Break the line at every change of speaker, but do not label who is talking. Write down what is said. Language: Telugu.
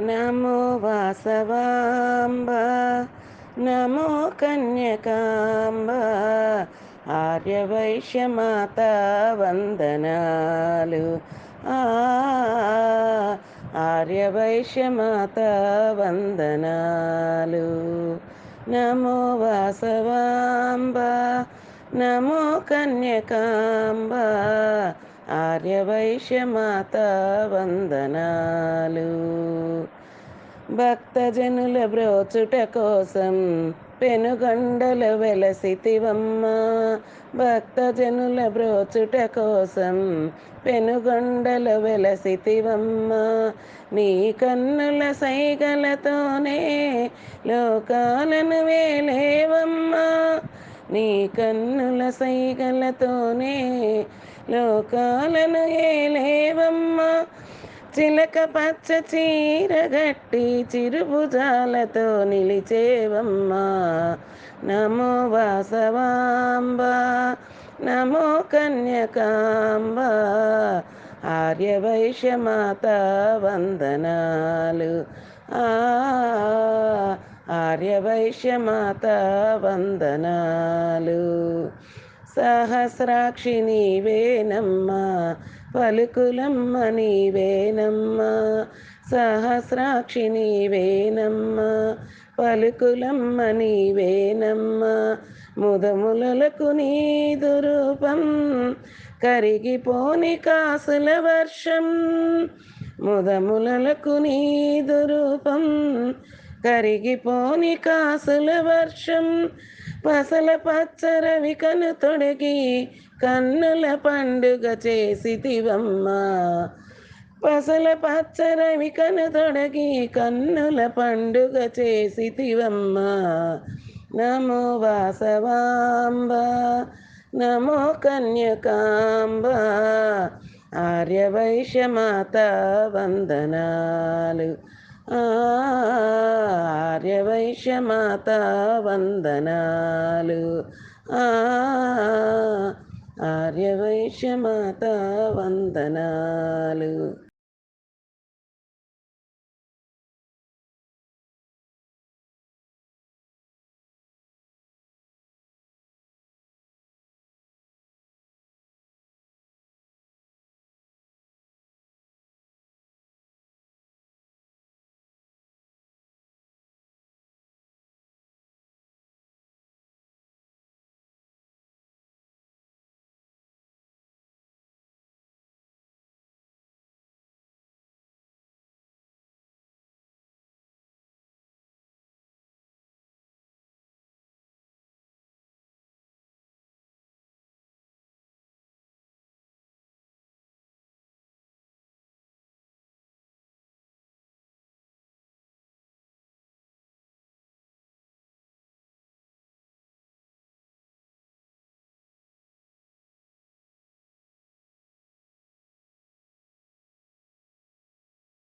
నమో వాసవాంబ నమో కన్యకాంబ ఆర్యవైశ్యమాత వందనాలు. ఆ ఆర్యవైశ్యమాత వందనాలు. నమో వాసవాంబ నమో కన్యకాంబ ఆర్యవైశ్యమాత వందనాలు. భక్తజనుల బ్రోచుట కోసం పెనుగొండల వెలసితివమ్మ. భక్తజనుల బ్రోచుట కోసం పెనుగొండల వెలసితివమ్మ. నీ కన్నుల సైగలతోనే లోకాలను వేలేవమ్మా. నీ కన్నుల సైగలతోనే లోకాలను ఏలేవమ్మా? చిలక పచ్చ చీర గట్టి చిరుభుజాలతో నిలిచేవమ్మా. నమో వాసవాంబ నమో కన్యకాంబ. ఆర్యవైశ్యమాత వందనాలు ఆర్యవైశ్య మాత వందనాలు సహస్రాక్షి వేనమ్మా పలుకులమ్మ నీవేనమ్మా సహస్రాక్షి నీవేనమ్మా పలుకులమ్మ నీవేనమ్మా ముదములకు నీదు రూపం కరిగిపోని కాసుల వర్షం ముదములకు నీదురూపం కరిగిపోని కాసుల వర్షం పసల పచ్చరవి కను తొడిగి కన్నుల పండుగ చేసి తివమ్మా పసల పచ్చరవి కను తొడగి కన్నుల పండుగ చేసి తివమ్మా నమో వాసవాంబ నమో కన్యకాంబ. ఆర్యవైశ్యమాత వందనాలు. ఆర్యవైశ్యమాత వందనాలు ఆర్యవైశ్యమాత వందనాలు